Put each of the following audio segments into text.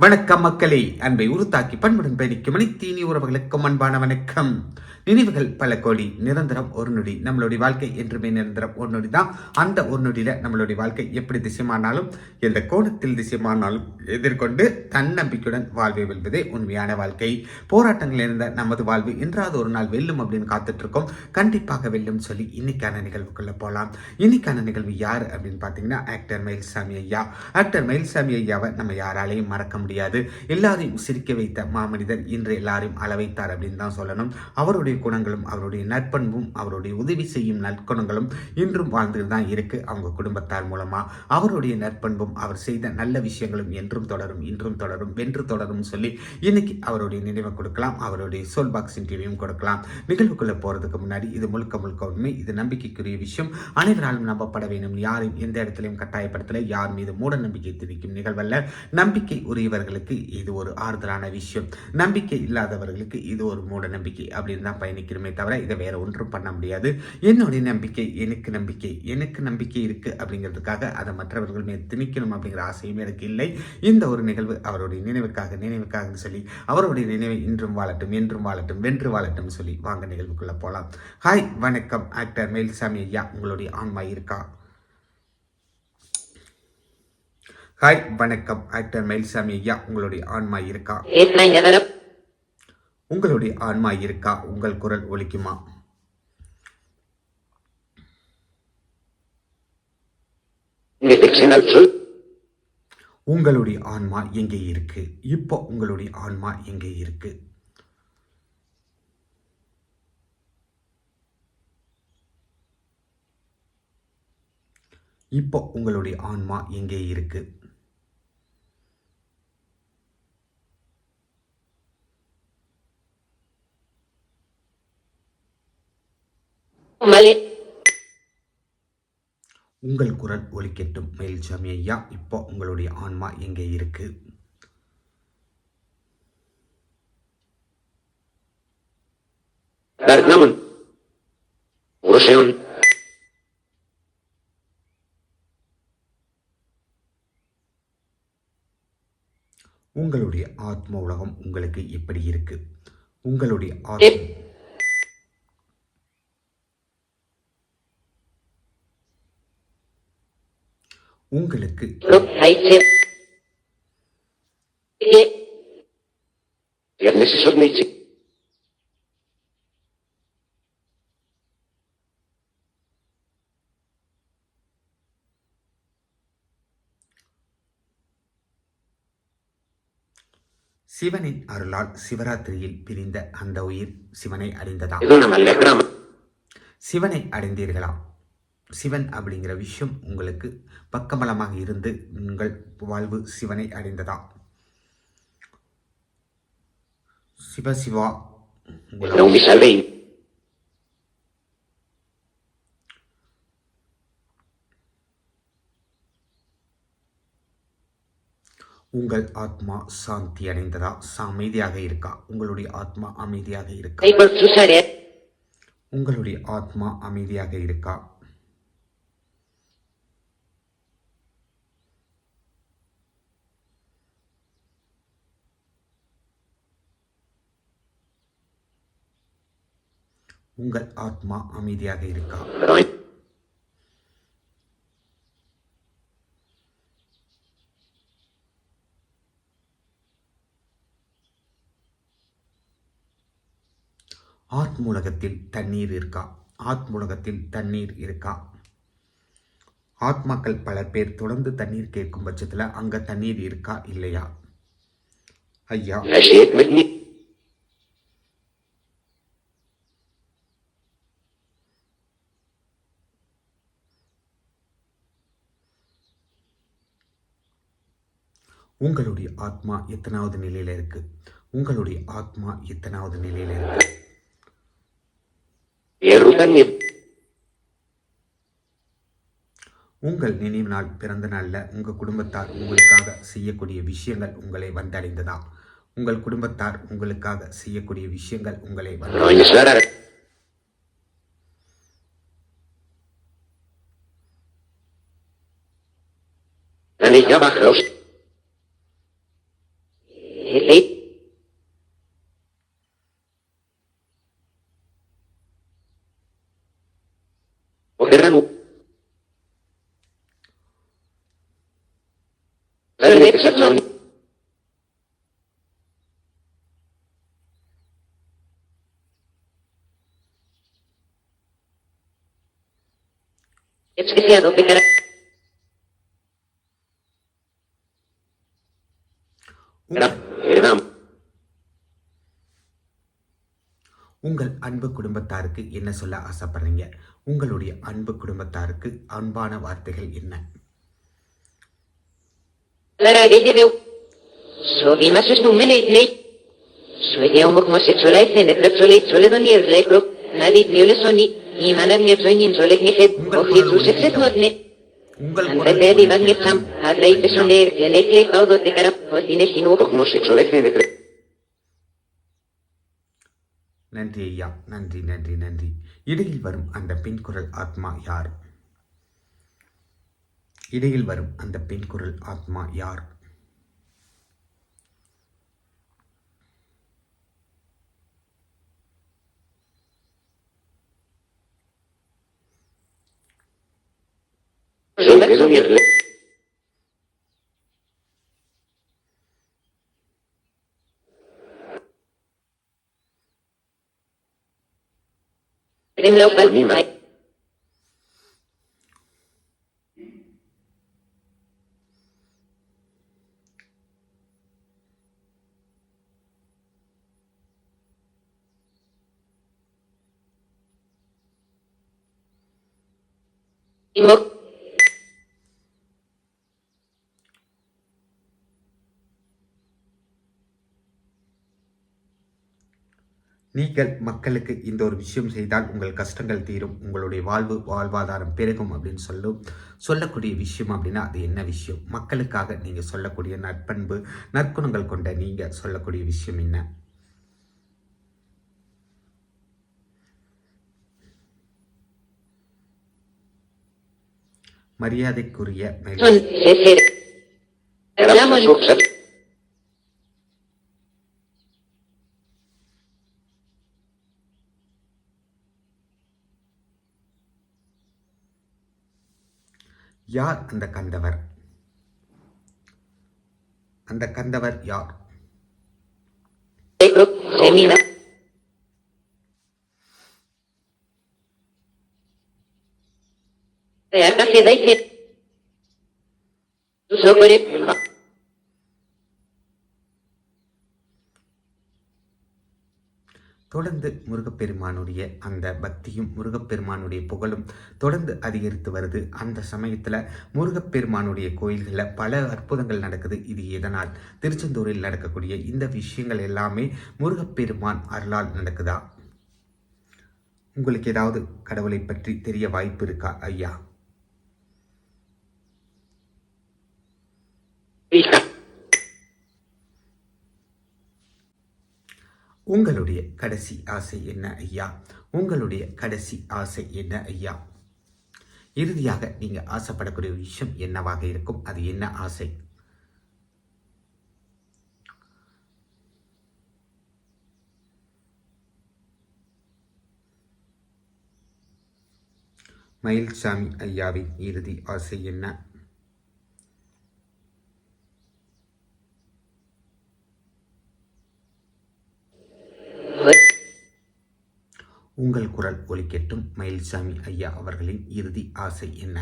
வணக்கம் மக்களே. அன்பை உருத்தாக்கி பண்புடன் பயணிக்கும் மணித்தீனி உறவுகளுக்கும் அன்பான வணக்கம். நினைவுகள் பல கோடி நிரந்தரம் ஒரு நொடி. நம்மளுடைய வாழ்க்கை என்றுமே நிரந்தரம் ஒரு நொடி தான். அந்த ஒரு நொடியில நம்மளுடைய வாழ்க்கை எப்படி திசைமானாலும் எந்த கோணத்தில் திசைமானாலும் எதிர்கொண்டு தன்னம்பிக்கையுடன் வாழ்வை வெல்வதே உண்மையான வாழ்க்கை. போராட்டங்கள் இருந்த நமது வாழ்வு என்றாவது ஒரு நாள் வெல்லும் அப்படின்னு காத்துட்டு இருக்கோம் கண்டிப்பாக வெல்லும் சொல்லி இன்னைக்கான நிகழ்வுக்குள்ள போகலாம் இன்னைக்கான நிகழ்வு யார் அப்படின்னு பார்த்தீங்கன்னா ஆக்டர் மயில்சாமி ஐயா. ஆக்டர் மயில்சாமி ஐயாவை நம்ம யாராலையும் மறக்க முடியாது. எல்லாரையும் சிரிக்க வைத்த மாமனிதர் இன்று எல்லாரையும் அளவைத்தார் அப்படின்னு தான் சொல்லணும். அவருடைய குணங்களும் அவருடைய நற்பண்பும் அவருடைய உதவி செய்யும் நற்குணங்களும் இன்றும் வாழ்ந்துட்டு தான் இருக்கு அவங்க குடும்பத்தார் மூலமா. அவருடைய நற்பண்பும் அவர் செய்த நல்ல விஷயங்களும் என்றும் தொடரும் இன்றும் தொடரும் வென்று தொடரும் சொல்லி இன்னைக்கு அவருடைய நினைவை கொடுக்கலாம். அவருடைய சோல் பாக்ஸ் இன்டர்வியூவும் கொடுக்கலாம். நிகழ்வுக்குள்ள போறதுக்கு முன்னாடி இது முழுக்க முழுக்க உண்மை இது நம்பிக்கைக்குரிய விஷயம். அனைவராலும் நம்பப்பட வேண்டும். யாரையும் எந்த இடத்துலையும் கட்டாயப்படுத்தல யார் மீது மூட நம்பிக்கை திணிக்கும் நிகழ்வல்ல. நம்பிக்கை உரியவர் உரியவர்களுக்கு இது ஒரு ஆறுதலான விஷயம். நம்பிக்கை இல்லாதவர்களுக்கு இது ஒரு மூட நம்பிக்கை அப்படின்னு தான் பயணிக்கிறோமே தவிர இதை வேற ஒன்றும் பண்ண முடியாது. என்னுடைய நம்பிக்கை எனக்கு நம்பிக்கை எனக்கு நம்பிக்கை இருக்கு அப்படிங்கிறதுக்காக அதை மற்றவர்கள் மீது திணிக்கணும் அப்படிங்கிற ஆசையும் எனக்கு இல்லை. இந்த ஒரு நிகழ்வு அவருடைய நினைவுக்காக நினைவுக்காக சொல்லி அவருடைய நினைவை இன்றும் வாழட்டும் என்றும் வாழட்டும் வென்று வாழட்டும் சொல்லி வாங்க நிகழ்வுக்குள்ள போலாம். ஹாய் வணக்கம். ஆக்டர் மேல்சாமி ஐயா உங்களுடைய ஆன்மா இருக்கா? ஹாய் வணக்கம். ஆக்டர் மயில்சாமி ஐயா உங்களுடைய ஆன்மா இருக்கா? உங்களுடைய ஆன்மா இருக்கா? உங்கள் குரல் ஒலிக்குமா? உங்களுடைய ஆன்மா எங்கே இருக்கு? இப்போ உங்களுடைய ஆன்மா எங்கே இருக்கு? இப்போ உங்களுடைய ஆன்மா எங்கே இருக்கு? உங்கள் குரல் ஒலிக்கட்டும் மயில்சாமி ஐயா. இப்போ உங்களுடைய ஆன்மா எங்கே இருக்கு. உங்களுடைய ஆத்ம உலகம் உங்களுக்கு எப்படி இருக்கு? உங்களுடைய ஆத்ம உங்களுக்கு? சிவனின் அருளால் சிவராத்திரியில் பிரிந்த அந்த உயிர் சிவனை legram. சிவனை அடைந்தீர்களா சிவன் அப்படிங்கிற விஷயம் உங்களுக்கு பக்கபலமாக இருந்து உங்கள் வாழ்வு சிவனை அடைந்ததா? சிவ சிவா உங்கள் ஆத்மா சாந்தி அடைந்ததா? அமைதியாக இருக்கா? உங்களுடைய ஆத்மா அமைதியாக இருக்கா. உங்களுடைய ஆத்மா அமைதியாக இருக்கா? உங்கள் ஆத்மா அமைதியாக இருக்கா? ஆத்மூலகத்தில் தண்ணீர் இருக்கா? ஆத்மூலகத்தில் தண்ணீர் இருக்கா? ஆத்மாக்கள் பல பேர் தொடர்ந்து தண்ணீர் கேட்கும் பட்சத்தில் அங்க தண்ணீர் இருக்கா இல்லையா? ஐயா. உங்களுடைய ஆத்மா எத்தனாவது நிலையில இருக்கு? உங்களுடைய ஆத்மா எத்தனாவது நிலையில இருக்கு. உங்கள் நினைவு நாள் பிறந்த நாளில் உங்கள் குடும்பத்தார் உங்களுக்காக செய்யக்கூடிய விஷயங்கள் உங்களை வந்தடைந்ததா? உங்கள் குடும்பத்தார் உங்களுக்காக செய்யக்கூடிய விஷயங்கள் உங்களை வந்து eleito. Governo. Legislação. Esquecendo, primeira. Não. உங்கள் அன்பு குடும்பத்தாருக்கு என்ன சொல்ல ஆசைப்படுறீங்க உங்களுடைய அன்பு குடும்பத்தாருக்கு அன்பான வார்த்தைகள் என்ன er er er er er er. உங்கள் நன்றி ஐயா நன்றி நன்றி நன்றி. இடையில் வரும் அந்த பெண் குரல் ஆத்மா யார்? இடையில் வரும் அந்த பெண் குரல் ஆத்மா யார்? Så của niemand. Look நீங்கள் மக்களுக்கு இந்த ஒரு விஷயம் செய்தால் உங்கள் கஷ்டங்கள் தீரும் உங்களுடைய வாழ்வு வாழ்வாதாரம் பெருகும் அப்படின்னு சொல்லும் சொல்லக்கூடிய விஷயம் அப்படின்னா அது என்ன விஷயம்? மக்களுக்காக நீங்கள் சொல்லக்கூடிய நற்பண்பு நற்குணங்கள் கொண்ட நீங்கள் சொல்லக்கூடிய விஷயம் என்ன? மரியாதைக்குரிய யார் அந்த கந்தவர்? அந்த கந்தவர் யார்? Ecco, தொடர்ந்து முருகப்பெருமானுடைய அந்த பக்தியும் முருகப்பெருமானுடைய புகழும் தொடர்ந்து அதிகரித்து வருது. அந்த சமயத்தில் முருகப்பெருமானுடைய கோயில்களில் பல அற்புதங்கள் நடக்குது. இது எதனால்? திருச்செந்தூரில் நடக்கக்கூடிய இந்த விஷயங்கள் எல்லாமே முருகப்பெருமான் அருளால் நடக்குதா? உங்களுக்கு ஏதாவது கடவுளை பற்றி தெரிய வாய்ப்பு இருக்கா ஐயா? உங்களுடைய கடைசி ஆசை என்ன ஐயா? உங்களுடைய கடைசி ஆசை என்ன ஐயா? இறுதியாக நீங்கள் ஆசைப்படக்கூடிய விஷயம் என்னவாக இருக்கும்? அது என்ன ஆசை? மயில்சாமி ஐயாவின் இறுதி ஆசை என்ன? உங்கள் குரல் ஒலிக்கட்டும் மயில்சாமி ஐயா அவர்களின் இறுதி ஆசை என்ன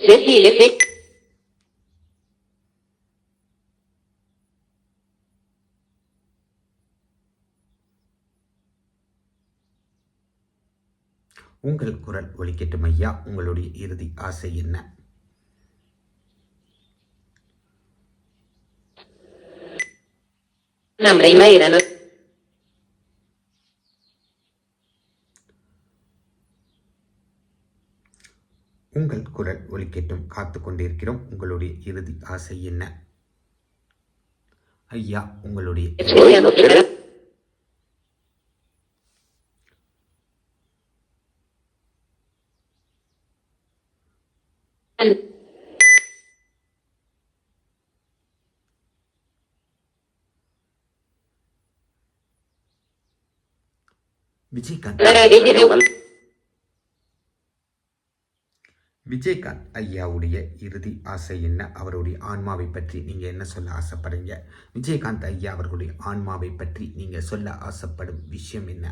Cecilia fe. உங்கள் குரல் ஒலிக்கட்டும் ஐயா. உங்களுடைய இறுதி ஆசை என்ன. உங்கள் குரல் ஒலிக்கட்டும் காத்து கொண்டிருக்கிறோம். உங்களுடைய இறுதி ஆசை என்ன? ஐயா உங்களுடைய விஜயகாந்த். விஜயகாந்த் ஐயாவுடைய இறுதி ஆசை என்ன? அவருடைய ஆன்மாவை பற்றி நீங்க என்ன சொல்ல ஆசைப்படுறீங்க? விஜயகாந்த் ஐயா அவர்களுடைய ஆன்மாவை பற்றி நீங்க சொல்ல ஆசைப்படும் விஷயம் என்ன?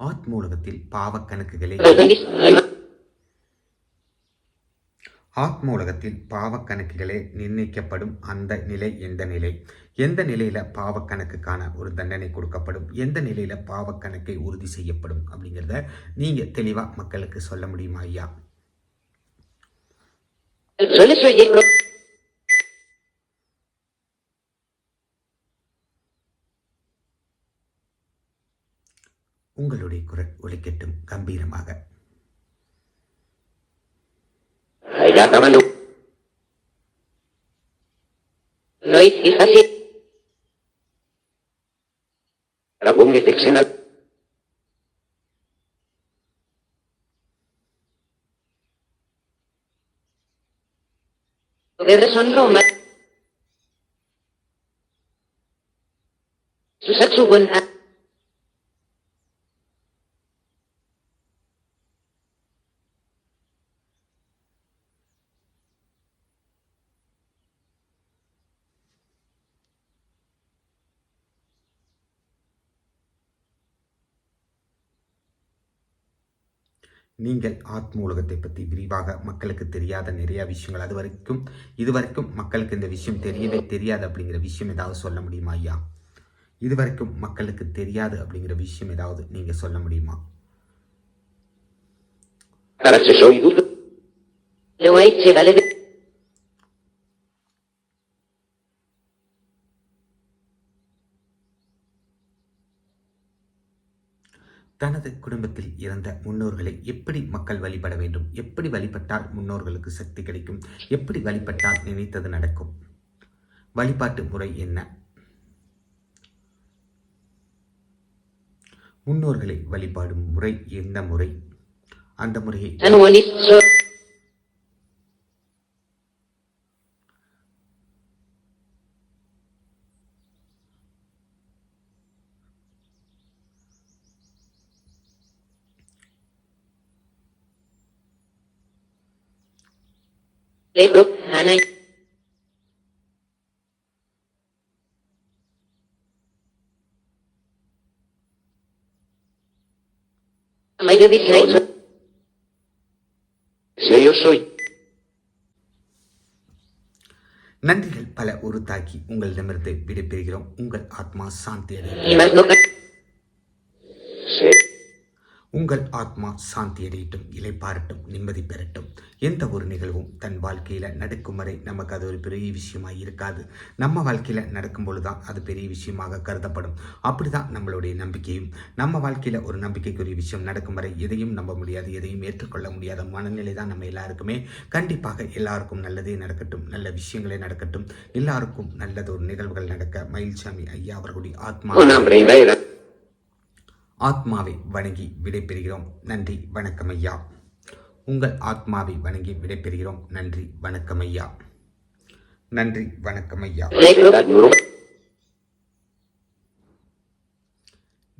ஆத்மூலகத்தில் பாவக்கணக்குகளை ஆத்ம ஆத்மூலகத்தில் பாவக்கணக்குகளே நிர்ணயிக்கப்படும் அந்த நிலை எந்த நிலை? எந்த நிலையில பாவக்கணக்குக்கான ஒரு தண்டனை கொடுக்கப்படும்? எந்த நிலையில பாவக்கணக்கை உறுதி செய்யப்படும்? அப்படிங்கிறத நீங்க தெளிவா மக்களுக்கு சொல்ல முடியுமா ஐயா? உங்களுடைய குரல் ஒலிக்கட்டும் கம்பீரமாக. Yakamandu. Noit is asit. Rabung itik sinat. Ederson Susat Susatsugon at நீங்கள் ஆத்ம உலகத்தை பற்றி விரிவாக மக்களுக்கு தெரியாத நிறைய விஷயங்கள். அது வரைக்கும் இது வரைக்கும் மக்களுக்கு இந்த விஷயம் தெரியவே தெரியாது அப்படிங்கிற விஷயம் ஏதாவது சொல்ல முடியுமா ஐயா? இது வரைக்கும் மக்களுக்கு தெரியாது அப்படிங்கிற விஷயம் ஏதாவது நீங்க சொல்ல முடியுமா. Lo se தனது குடும்பத்தில் இறந்த முன்னோர்களை எப்படி மக்கள் வழிபட வேண்டும்? எப்படி வழிபட்டால் முன்னோர்களுக்கு சக்தி கிடைக்கும்? எப்படி வழிபட்டால் நினைத்தது நடக்கும்? வழிபாட்டு முறை என்ன? முன்னோர்களை வழிபாடும் முறை எந்த முறை? அந்த முறையை Soy. நன்றிகள் பல உருத்தாக்கி உங்களிடமிருந்து விடைபெறுகிறோம். உங்கள் ஆத்மா சாந்தி அடைய. உங்கள் ஆத்மா சாந்தி அடையட்டும் இலைப்பாரட்டும் நிம்மதி பெறட்டும். எந்த ஒரு நிகழ்வும் தன் வாழ்க்கையில் நடக்கும் வரை நமக்கு அது ஒரு பெரிய விஷயமா இருக்காது. நம்ம வாழ்க்கையில் நடக்கும் தான் அது பெரிய விஷயமாக கருதப்படும். அப்படிதான் நம்மளுடைய நம்பிக்கையும். நம்ம வாழ்க்கையில் ஒரு நம்பிக்கைக்குரிய விஷயம் நடக்கும் வரை எதையும் நம்ப முடியாது எதையும் ஏற்றுக்கொள்ள முடியாத மனநிலை தான் நம்ம எல்லாருக்குமே. கண்டிப்பாக எல்லாருக்கும் நல்லதே நடக்கட்டும் நல்ல விஷயங்களே நடக்கட்டும். எல்லாருக்கும் நல்லது ஒரு நிகழ்வுகள் நடக்க மயில்சாமி ஐயா அவர்களுடைய ஆத்மா. ஆத்மாவை வணங்கி விடைபெறுகிறோம். நன்றி வணக்கம் ஐயா உங்கள் ஆத்மாவை வணங்கி விடைபெறுகிறோம். நன்றி வணக்கம் ஐயா நன்றி வணக்கம் ஐயா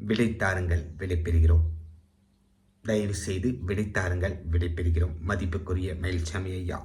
விடைத்தாருங்கள் விடைபெறுகிறோம். தயவு செய்து விடைத்தாருங்கள் விடைபெறுகிறோம். மதிப்புக்குரிய மயில்சாமி ஐயா